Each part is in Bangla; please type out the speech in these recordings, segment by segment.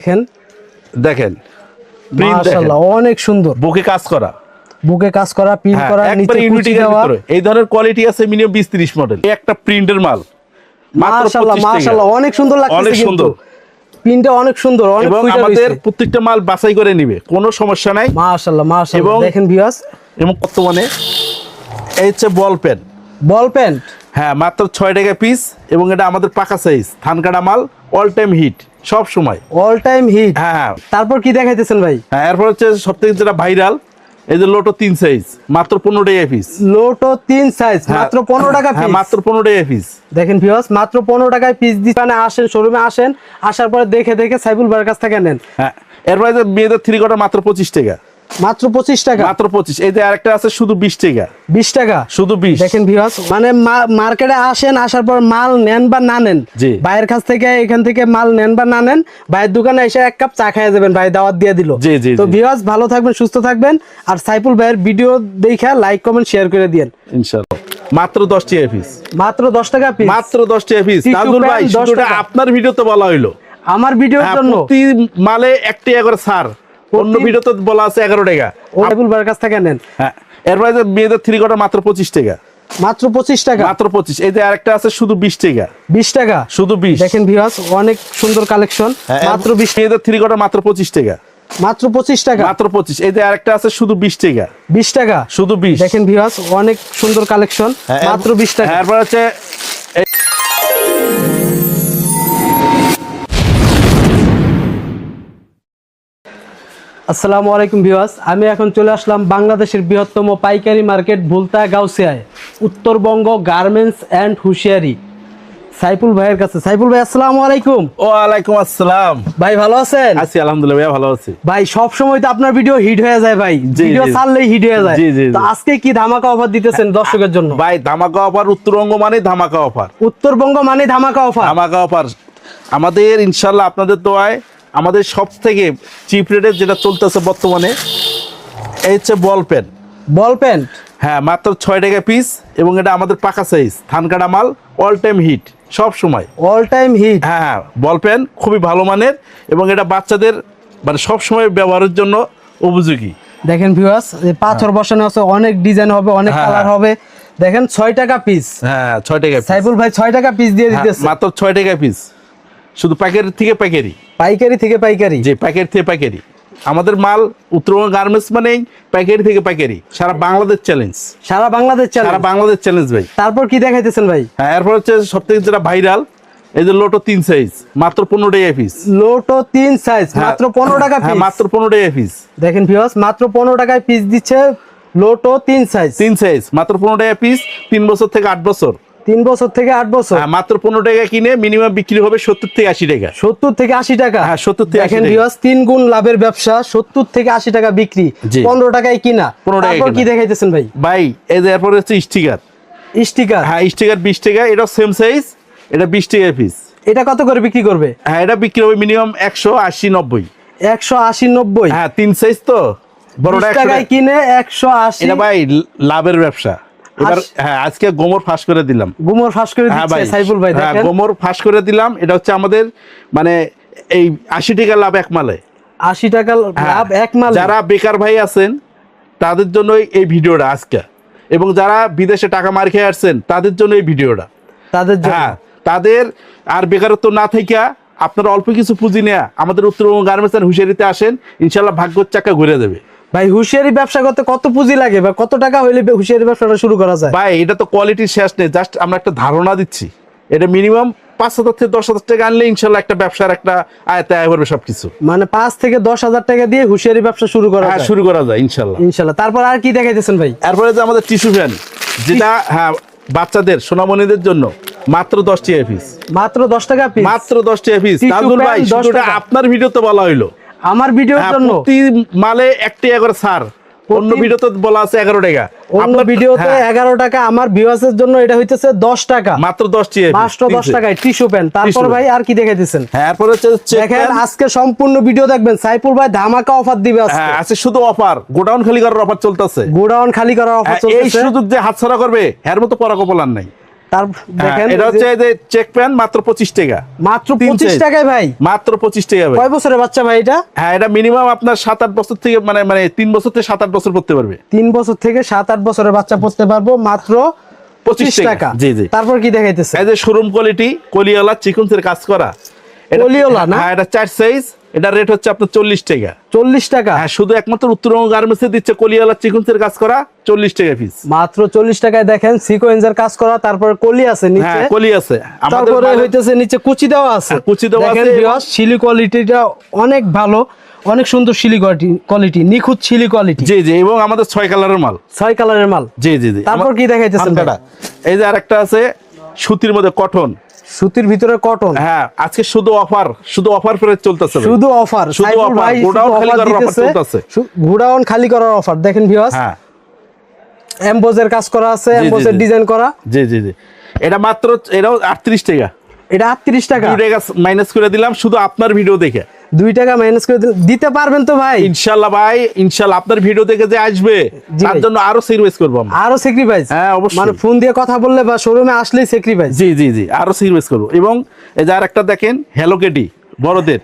দেখেন। দেখেন। অনেক সুন্দর। বুকে কাজ করা। বুকে কাজ করা প্রিন্ট হ্যাঁ, করা নিচে কুচি দেওয়া। এই ধরনের কোয়ালিটি আছে মিনিমাম বিশ তিরিশ মডেল একটা প্রিন্টের মাল। মাত্র মাশাআল্লাহ মাশাআল্লাহ অনেক সুন্দর লাগছে অনেক সুন্দর। প্রিন্টটা অনেক সুন্দর অনেক এবং আমাদের প্রত্যেকটা মাল বাছাই করে নিবে কোনো সমস্যা নাই। মাশাআল্লাহ মাশাআল্লাহ দেখেন ভিউয়ার্স এবং বর্তমানে এই হচ্ছে বল পেন বল প্যান্ট হ্যাঁ মাত্র ছয় টাকা পিস এবং এটা আমাদের পাকা সাইজ ধান কাটা মাল অল টাইম হিট সব সময়। অল টাইম হিট হ্যাঁ হ্যাঁ। তারপর কি দেখাইতেছেন ভাই? হ্যাঁ এরপর হচ্ছে সবথেকে যেটা ভাইরাল এই যে লোটো তিন সাইজ মাত্র পনেরো টাকা পিস লোটো তিন সাইজ মাত্র পনেরো টাকা হ্যাঁ পিস মাত্র পনেরো টাকা পিস দেখেন ভিউয়ার্স মাত্র পনেরো টাকায় পিস দিচ্ছেন আসেন শোরুমে আসেন আসার পরে দেখে দেখে সাইবুল ভাইয়ের কাছ থেকে নেন। হ্যাঁ এরপরে যে মেয়েদের থ্রি কটা মাত্র পঁচিশ টাকা। মাত্র পঁচিশ টাকা। মাত্র পঁচিশ। এই যে আরেকটা আছে শুধু বিশ টাকা। বিশ টাকা? শুধু বিশ। দেখেন ভিউয়ার্স মানে মার্কেটে আসেন আসার পর মাল নেন বা না নেন ভাইয়ের কাছ থেকে এখান থেকে মাল নেন বা না নেন ভাইয়ের দোকানে এসে এক কাপ চা খাইয়ে যাবেন ভাই দাওয়াত দিয়ে দিল। জি, জি, তো। ভিউয়ার্স ভালো থাকবেন সুস্থ থাকবেন। আর সাইফুল ভাইয়ের ভিডিও দেখে লাইক কমেন্ট শেয়ার করে দিয়েন। ইনশাল্লাহ মাত্র দশ টাকা পিস মাত্র দশ টাকা পিস মাত্র দশ টাকা পিস টিস্যু নাজমুল ভাই প্যান্ট 10 শুধু এটা টাকা। আপনার ভিডিওতে বলা হইল। আমার ভিডিওর হ্যাঁ, জন্য। মালে এক টাকা করে ছাড়। অন্য ভিডিওতে বলা আছে এগারো টাকা। সাইফুল ভাইয়ের কাছ থেকে নেন। হ্যাঁ। এরপরে যে মেয়েদের থ্রি কোয়ার্টার মাত্র পঁচিশ টাকা। মাত্র পঁচিশ টাকা? মাত্র পঁচিশ। এই যে আরেকটা আছে শুধু বিশ টাকা। বিশ টাকা? শুধু বিশ। দেখেন ভিউয়ার্স অনেক সুন্দর কালেকশন হ্যাঁ, মাত্র বিশ মেয়েদের থ্রি কোয়ার্টার মাত্র পঁচিশ টাকা। মাত্র পঁচিশ টাকা? মাত্র পঁচিশ। এই যে আরেকটা আছে শুধু বিশ টাকা। বিশ টাকা? শুধু বিশ। দেখেন ভিউয়ার্স অনেক সুন্দর কালেকশন হ্যাঁ, মাত্র বিশ টাকা। হ্যাঁ, এরপর হচ্ছে আসসালামু আলাইকুম ভিউয়ার্স আমি এখন চলে আসলাম বাংলাদেশের বৃহত্তম পাইকারি market Bhulta গাউসিয়ায় Uttarbanga garments and hosiery. Saiful ভাইয়ের কাছে। সাইফুল ভাই আসসালামু আলাইকুম। ও আলাইকুম আসসালাম। ভাই ভালো আছেন? আছি আলহামদুলিল্লাহ ভাইয়া ভালো আছি। ভাই সব সময় তো আপনার ভিডিও হিট হয়ে যায় ভাই। ভিডিও। ছাড়লেই হিট হয়ে যায়। তো আজকে কি ধামাকা অফার দিতেছেন দর্শকের জন্য? ভাই ধামাকা অফার উত্তরবঙ্গ মানে ধামাকা অফার। উত্তরবঙ্গ মানে ধামাকা অফার। ধামাকা অফার। আমাদের ইনশাল্লাহ আপনাদের দোয়ায় আমাদের সব থেকে চিপ রেটে যেটা চলতেছে বর্তমানে এই হচ্ছে বল পেন বল প্যান্ট হ্যাঁ মাত্র ছয় টাকা পিস এবং এটা আমাদের পাকা সাইজ ধান কাটা মাল অল টাইম হিট সব সময়। অল টাইম হিট হ্যাঁ হ্যাঁ বল পেন খুবই ভালো মানের এবং এটা বাচ্চাদের মানে সব সময় ব্যবহারের জন্য উপযোগী। দেখেন ভিউয়ার্স পাথর বসানো আছে অনেক ডিজাইন হবে অনেক হ্যাঁ, কালার হ্যাঁ। হবে। দেখেন ছয় টাকা পিস হ্যাঁ ছয় টাকা সাইফুল ভাই ছয় টাকা পিস দিয়ে হ্যাঁ, দিতেছে। মাত্র ছয় টাকা পিস শুধু প্যাকেট থেকে প্যাকেরি পাইকারি থেকে পাইকারি? যে প্যাকেট থেকে প্যাকেরি আমাদের মাল উত্তরবঙ্গ গার্মেন্টস মানেই প্যাকেরি থেকে প্যাকেরি সারা বাংলাদেশ চ্যালেঞ্জ সারা বাংলাদেশ সারা চ্যানেল বাংলাদেশ চ্যালেঞ্জ ভাই। তারপর কি দেখাইতেছেন ভাই? হ্যাঁ এরপর হচ্ছে সব থেকে যেটা ভাইরাল এই যে লোটো তিন সাইজ মাত্র পনেরো টাকা পিস লোটো তিন সাইজ মাত্র পনেরো টাকা হ্যাঁ মাত্র পনেরো টাকা পিস দেখেন ভিউয়ার্স মাত্র পনেরো টাকায় পিস দিচ্ছে লোটো তিন সাইজ তিন সাইজ মাত্র পনেরো টাকা পিস তিন বছর থেকে আট বছর। তিন বছর থেকে আট বছর। হ্যাঁ মাত্র পনেরো টাকা কিনে মিনিমাম বিক্রি হবে সত্তর থেকে আশি টাকা। সত্তর থেকে আশি টাকা। হ্যাঁ, 70 থেকে দেখেন। তিন গুণ লাভের ব্যবসা সত্তর থেকে আশি টাকা বিক্রি পনেরো টাকায় কিনা। পনেরো টাকা কি দেখাইতেছেন ভাই? ভাই এই যে হচ্ছে স্টিকার স্টিকার হ্যাঁ স্টিকার বিশ টাকা এটা সেম সাইজ এটা বিশ টাকা পিস এটা কত করে বিক্রি করবে? হ্যাঁ এটা বিক্রি হবে মিনিমাম একশো আশি নব্বই। একশো আশি নব্বই? হ্যাঁ তিন সাইজ তো। 100 টাকায় কিনে একশো আশি এটা ভাই লাভের ব্যবসা। এবার হ্যাঁ আজকে গোমর ফাঁস করে দিলাম। গুমর ফাঁস করে হ্যাঁ দিচ্ছে সাইফুল ভাই হ্যাঁ গোমর ফাঁস করে দিলাম। এটা হচ্ছে আমাদের মানে এই আশি টাকা লাভ এক মালে। আশি টাকা লাভ এক মাল। যারা বেকার ভাই আছেন তাদের জন্য এই ভিডিওটা আজকে। এবং যারা বিদেশে টাকা মার খেয়ে আসছেন তাদের জন্য এই ভিডিওটা। তাদের হ্যাঁ তাদের আর বেকারত্ব না থেকে আপনারা অল্প কিছু পুঁজি নেয়া আমাদের উত্তরবঙ্গ গার্মেন্টস হুশিয়ারিতে আসেন ইনশাল্লাহ ভাগ্যর চাকা ঘুরে দেবে। ভাই হুঁশিয়ারি ব্যবসা করতে কত পুঁজি লাগে বা কত টাকা হইলে হুঁশিয়ারি ব্যবসাটা শুরু করা যায়? ভাই এটা তো কোয়ালিটির শেষ নেই। জাস্ট আমরা একটা ধারণা দিচ্ছি। এটা মিনিমাম পাঁচ হাজার থেকে দশ হাজার টাকা আনলে ইনশাল্লাহ একটা ব্যবসার একটা আয়তে আয় করবে সবকিছু। মানে পাঁচ থেকে দশ হাজার টাকা দিয়ে হুঁশিয়ারি ব্যবসা শুরু করা হ্যাঁ যায়? শুরু করা যায় ইনশাল্লাহ। ইনশাল্লাহ। তারপর আর কি দেখাইতেছেন ভাই? এরপরে যে আমাদের টিস্যু ফ্যান যেটা হ্যাঁ বাচ্চাদের সোনামণিদের জন্য মাত্র দশ টাকা পিস মাত্র দশ টাকা পিস মাত্র দশ টাকা পিস Tissue তাজুল fan ভাই 10 শুধু এটা টাকা। আপনার ভিডিওতে বলা হইল। আমার ভিডিওর হ্যাঁ, জন্য। প্রতি মালে এক টাকা করে ছাড়। অন্য ভিডিওতে বলা আছে এগারো টাকা। অন্য ভিডিওতে হ্যাঁ, এগারো টাকা আমার ভিউয়ার্সের জন্য এটা হইতেছে দশ টাকা। মাত্র দশ টাকা মাত্র দশ টাকায় টিস্যু পেন তারপর ভাই আর কি দেখাইতেছেন? হ্যাঁ এরপরে হচ্ছে দেখেন আজকে সম্পূর্ণ ভিডিও দেখবেন। সাইফুল ভাই ধামাকা অফার দিবে আজকে। হ্যাঁ আছে শুধু অফার গোডাউন খালি করার অফার চলতেছে। গোডাউন খালি করার অফার হ্যাঁ, এই চলতেছে। সুযোগ যে হাতছাড়া করবে এর মতো পরা কপালার নাই। তার হ্যাঁ, দেখেন এটা হচ্ছে যে চেক মাত্র পঁচিশ টাকা। মাত্র তিন পঁচিশ size। টাকায় ভাই। মাত্র পঁচিশ টাকা ভাই। কয় বছরের বাচ্চা ভাই এটা? হ্যাঁ এটা মিনিমাম আপনার সাত আট বছর থেকে মানে মানে তিন বছর থেকে সাত আট বছর পড়তে পারবে। তিন বছর থেকে সাত আট বছরের বাচ্চা পড়তে পারব মাত্র পঁচিশ 25 টাকা। জি, জি। তারপর কি দেখাইতেছে? এই যে শোরুম কোয়ালিটি কলিওয়ালা চিকুনসের কাজ করা। এটা- কলিওয়ালা না? হ্যাঁ এটা চার সাইজ এটা রেট হচ্ছে আপনার চল্লিশ টাকা। চল্লিশ টাকা? হ্যাঁ শুধু একমাত্র উত্তরবঙ্গ গার্মেন্টসে দিচ্ছে কলিওয়ালা চিকুনসের কাজ করা চল্লিশ টাকা পিস মাত্র চল্লিশ টাকায় দেখেন সিকোয়েন্সের কাজ করা তারপরে কলি আছে নিচে। হ্যাঁ কলি আছে। তারপরে হইতেছে নিচে কুচি দেওয়া আছে। হ্যাঁ, কুচি দেওয়া আছে। শিলি কোয়ালিটিটা অনেক ভালো অনেক সুন্দর শিলি কোয়ালিটি নিখুঁত শিলি কোয়ালিটি জি জি এবং আমাদের ছয় কালারের মাল। ছয় কালারের মাল। জি জি জি। তারপর কি দেখাইতেছেন? হালকাটা। এই যে আরেকটা আছে সুতির মধ্যে কটন সুতির ভিতরে কটন হ্যাঁ আজকে শুধু অফার শুধু অফার প্রাইস চলতেছে শুধু অফার শুধু অফার গোডাউন খালি করার অফার চলতেছে। গোডাউন খালি করার অফার দেখেন ভিউয়ার্স হ্যাঁ। এমবোজের কাজ করা আছে এমবোজের ডিজাইন করা। জি জি জি। এটা মাত্র এটাও আটত্রিশ টাকা। এটা আটত্রিশ টাকা। দুই টাকা মাইনাস করে দিলাম শুধু আপনার ভিডিও দেখে। দুই টাকা মাইনাস করে দিতে পারবেন তো ভাই। ইনশাল্লাহ ভাই ইনশাল্লাহ আপনার ভিডিও দেখে যে আসবে তার জন্য আরও সিরিয়াস করব আমরা। আরও স্যাক্রিফাইস হ্যাঁ, অবশ্যই। মানে ফোন দিয়ে কথা বললে বা শোরুমে আসলেই স্যাক্রিফাইস জি জি জি আরও সিরিয়াস করব। এবং এই যে আরেকটা দেখেন হ্যালো কেটি বড়দের।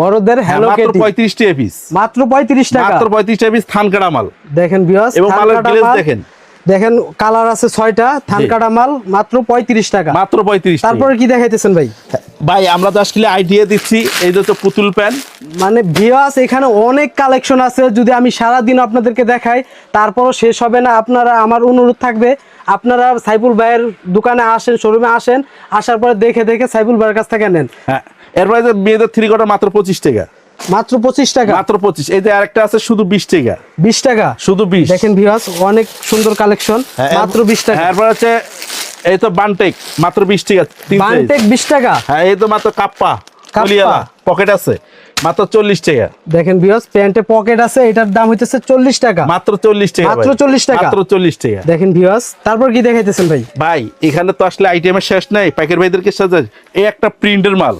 বড়দের হ্যাঁ, হ্যালো মাত্র কেটি পঁয়ত্রিশ টাকা পিস মাত্র পঁয়ত্রিশ টাকা। মাত্র পঁয়ত্রিশ টাকা পিস থান কাটা মাল দেখেন বিয়াস এবং মালের গ্লেজ দেখেন। দেখেন কালার আছে ছয়টা থান কাটা মাল মাত্র পঁয়ত্রিশ টাকা। মাত্র পঁয়ত্রিশ তারপরে কি দেখাইতেছেন ভাই? ভাই আমরা তো আসলে আইডিয়া দিচ্ছি এই যে তো পুতুল প্যান মানে ভিওয়াস এখানে অনেক কালেকশন আছে যদি আমি সারা দিন আপনাদেরকে দেখাই তারপরও শেষ হবে না। আপনারা আমার অনুরোধ থাকবে আপনারা সাইফুল ভাইয়ের দোকানে আসেন শোরুমে আসেন আসার পরে দেখে দেখে সাইফুল ভাইয়ের কাছ থেকে নেন। হ্যাঁ এরপরে মেয়েদের থ্রি কটা মাত্র পঁচিশ টাকা। মাত্র পঁচিশ টাকা। মাত্র পঁচিশ। এই যে আরেকটা আছে শুধু বিশ টাকা। বিশ টাকা? শুধু বিশ। দেখেন ভিওয়াস অনেক সুন্দর কালেকশন হ্যাঁ, মাত্র বিশ টাকা। হ্যাঁ, এরপর হচ্ছে এই তো বানটেক মাত্র বিশ টাকা বানটেক বিশ টাকা? হ্যাঁ এই তো মাত্র কাপ্পা। কলিয়ালা পকেট আছে। মাত্র চল্লিশ টাকা। দেখেন প্যান্টে পকেট আছে এটার দাম হইতেছে চল্লিশ টাকা। মাত্র চল্লিশ টাকা মাত্র। 40 টাকা? মাত্র চল্লিশ টাকা। দেখেন তারপর কি দেখাইতেছেন ভাই? ভাই এখানে তো আসলে আইটেমের শেষ নাই পাইকার ভাইদেরকে সাজা এই একটা প্রিন্টের মাল।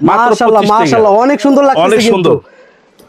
মাশাআল্লাহ মাশাআল্লাহ অনেক সুন্দর লাগতেছে অনেক সুন্দর।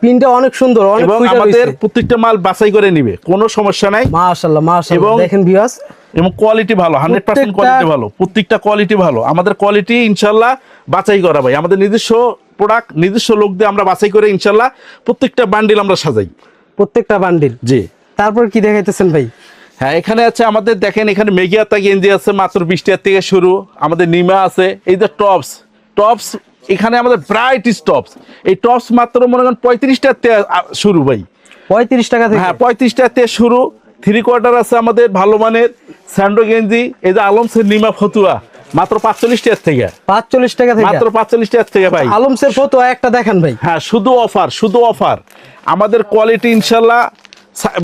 পিনটা অনেক সুন্দর অনেক এবং আমাদের প্রত্যেকটা মাল বাছাই করে নিবে কোনো সমস্যা নাই। মাশাআল্লাহ মাশাআল্লাহ দেখেন ভিউয়ার্স এবং কোয়ালিটি ভালো হান্ড্রেড পার্সেন্ট প্রত্যেকটা- কোয়ালিটি ভালো প্রত্যেকটা কোয়ালিটি ভালো। আমাদের কোয়ালিটি ইনশাল্লাহ বাছাই করা ভাই। আমাদের নিজস্ব প্রোডাক্ট নিজস্ব লোক দিয়ে আমরা বাছাই করে ইনশাল্লাহ প্রত্যেকটা বান্ডিল আমরা সাজাই। প্রত্যেকটা বান্ডিল জি। তারপর কি দেখাইতেছেন ভাই? হ্যাঁ এখানে আছে আমাদের দেখেন এখানে মেগিয়াতা গেঞ্জি আছে মাত্র বিশ টাকার থেকে শুরু। আমাদের নিমা আছে এই যে টপস টপস এখানে আমাদের ব্রাইটিস টপস এই টপস মাত্র মনে করেন পঁয়ত্রিশ টাকার থেকে আ- শুরু ভাই। পঁয়ত্রিশ টাকা থেকে। হ্যাঁ পঁয়ত্রিশ টাকা থেকে শুরু। থ্রি কোয়ার্টার আছে আমাদের ভালো মানের স্যান্ডো গেঞ্জি এই যে আলমসের নিমা ফতুয়া। মাত্র পাঁচচল্লিশ টাকার থেকে। পাঁচচল্লিশ টাকা থেকে। মাত্র পাঁচচল্লিশ টাকার থেকে ভাই। আলমসের ফটো একটা দেখেন ভাই। হ্যাঁ শুধু অফার শুধু অফার আমাদের কোয়ালিটি ইনশাল্লাহ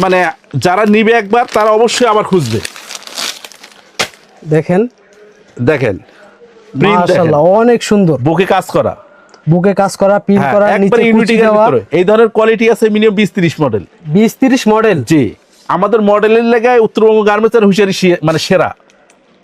মানে যারা নিবে একবার তারা অবশ্যই আবার খুঁজবে। দেখেন। দেখেন। মাশাআল্লাহ অনেক সুন্দর। বুকে কাজ করা। বুকে কাজ করা পিন হ্যাঁ, করা নিচে ইউনিটি দেওয়া। এই ধরনের কোয়ালিটি আছে মিনিমাম বিশ তিরিশ মডেল বিশ তিরিশ মডেল জি। আমাদের মডেলের লেগায় উত্তরবঙ্গ গার্মেন্টসের হুঁশিয়ারি মানে সেরা।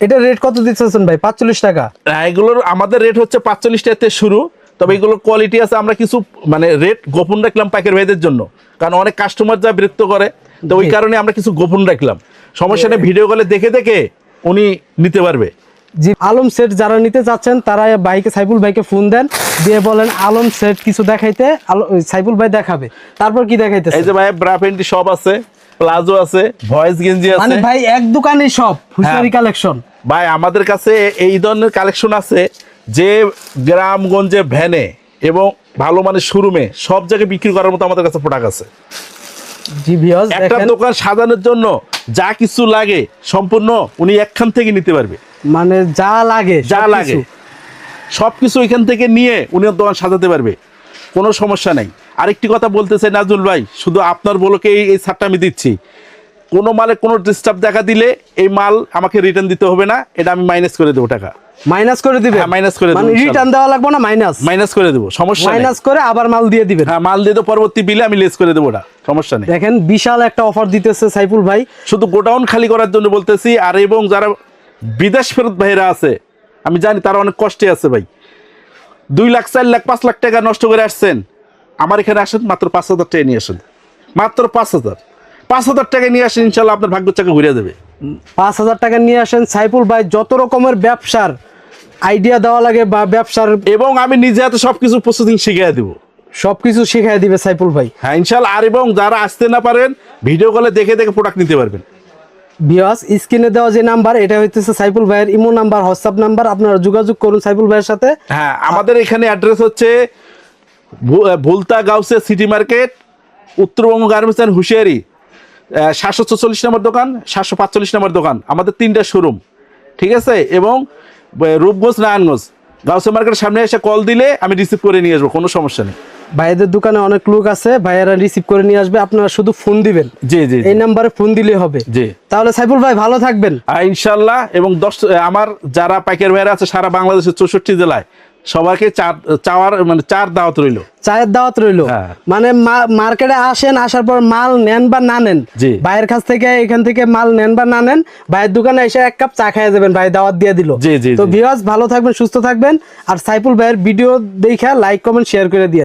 এটা রেট কত দিতেছেন ভাই? পাঁচচল্লিশ টাকা। এগুলোর আমাদের রেট হচ্ছে পাঁচচল্লিশ টাকা থেকে শুরু। তবে এগুলোর কোয়ালিটি আছে আমরা কিছু মানে রেট গোপন রাখলাম পাইকার ভাইদের জন্য। কারণ অনেক কাস্টমার যা বিরক্ত করে। তো ওই কারণে আমরা কিছু গোপন রাখলাম। সমস্যা নেই ভিডিও কলে দেখে দেখে উনি নিতে পারবে। জি আলম সেট যারা নিতে চাচ্ছেন তারা বাইকে সাইফুল ভাইকে ফোন দেন দিয়ে বলেন আলম সেট কিছু দেখাইতে সাইফুল ভাই দেখাবে। তারপর কি দেখাইতেছে? এই যে ভাই ব্রা প্যান্টি সব আছে প্লাজো আছে ভয়েস গেঞ্জি আছে। মানে ভাই এক দোকানে সব হুশিয়ারি হ্যাঁ। কালেকশন ভাই আমাদের কাছে এই ধরনের কালেকশন আছে যে গ্রামগঞ্জে ভ্যানে এবং ভালো মানের শোরুমে সব জায়গায় বিক্রি করার মতো আমাদের কাছে প্রোডাক্ট আছে। একটা দোকান সাজানোর জন্য যা কিছু লাগে সম্পূর্ণ উনি একখান থেকে নিতে পারবে। মানে যা লাগে যা। লাগে। সবকিছু এখান থেকে নিয়ে উনি ওর দোকান সাজাতে পারবে। কোনো সমস্যা নেই। আরেকটি কথা বলতে চাই নাজুল ভাই শুধু আপনার বলোকে এই ছাড়টা আমি দিচ্ছি। কোনো মালে কোনো ডিস্টার্ব দেখা দিলে এই মাল আমাকে রিটার্ন দিতে হবে না এটা আমি মাইনাস করে দেবো টাকা। মাইনাস করে দিবে? হ্যাঁ, minus করে মানে দেবো, রিটার্ন দেওয়া লাগবে না মাইনাস মাইনাস করে দেবো সমস্যা মাইনাস করে আবার মাল দিয়ে দিবেন। হ্যাঁ মাল দিয়ে তো পরবর্তী বিলে আমি লেস করে দেবো ওটা সমস্যা নেই। দেখেন বিশাল একটা অফার দিতেছে সাইফুল ভাই। শুধু গোডাউন খালি করার জন্য বলতেছি আর এবং যারা বিদেশ ফেরত ভাইরা আছে। আমি জানি তারা অনেক কষ্টে আছে ভাই। দুই লাখ চার লাখ পাঁচ লাখ টাকা নষ্ট করে আসছেন। আমার এখানে আসেন মাত্র পাঁচ হাজার টাকা নিয়ে আসেন। মাত্র পাঁচ হাজার। পাঁচ হাজার টাকা নিয়ে আসেন ইনশাল্লাহ আপনার ভাগ্য চাকা ঘুরে দেবে। পাঁচ হাজার টাকা নিয়ে আসেন সাইফুল ভাই যত রকমের ব্যবসার আইডিয়া দেওয়া লাগে বা ব্যবসার এবং আমি নিজে হাতে সবকিছু প্রস্তুতি শিখিয়ে দেবো। সবকিছু শিখাই দিবে সাইফুল ভাই। হ্যাঁ ইনশাল্লাহ। আর এবং যারা আসতে না পারেন ভিডিও কলে দেখে দেখে প্রোডাক্ট নিতে পারবেন। বিয়াস স্ক্রিনে দেওয়া যে নাম্বার এটা হইতেছে সাইফুল ভাইয়ের ইমো নাম্বার হোয়াটসঅ্যাপ নাম্বার আপনারা যোগাযোগ করুন সাইফুল ভাইয়ের সাথে। হ্যাঁ আমাদের এখানে অ্যাড্রেস হচ্ছে ভুলতা গাউসে সিটি মার্কেট উত্তরবঙ্গ গার্মেন্টস হুঁশিয়ারি সাতশো চল্লিশ নম্বর দোকান, সাতশো পাঁচচল্লিশ নম্বর দোকান, আমাদের তিনটা শোরুম ঠিক আছে? এবং রূপগঞ্জ, নারায়ণগঞ্জ, গাউসে মার্কেটের সামনে এসে কল দিলে আমি রিসিভ করে নিয়ে আসব, কোনো সমস্যা নেই। ভাইদের দোকানে অনেক লোক আছে ভাইয়েরা রিসিভ করে নিয়ে আসবে আপনারা শুধু ফোন দিবেন জি জি। এই নাম্বারে ফোন দিলে হবে জি তাহলে সাইফুল ভাই ভালো থাকবেন আর ইনশাল্লাহ এবং দশ আমার যারা পাইকার ভাইরা আছে সারা বাংলাদেশের চৌষট্টি জেলায় সবাইকে চার চাওয়ার মানে চার দাওয়াত রইল চায়ের দাওয়াত রইল হ্যাঁ। মানে মার্কেটে আসেন আসার পর মাল নেন বা না নেন। ভাইয়ের কাছ থেকে এখান থেকে মাল নেন বা না নেন ভাইয়ের দোকানে এসে এক কাপ চা খাইয়ে যাবেন ভাই দাওয়াত দিয়ে দিল তো। ভিউয়ার্স ভালো থাকবেন সুস্থ থাকবেন আর সাইফুল ভাইয়ের ভিডিও দেখা লাইক কমেন্ট শেয়ার করে দিয়ে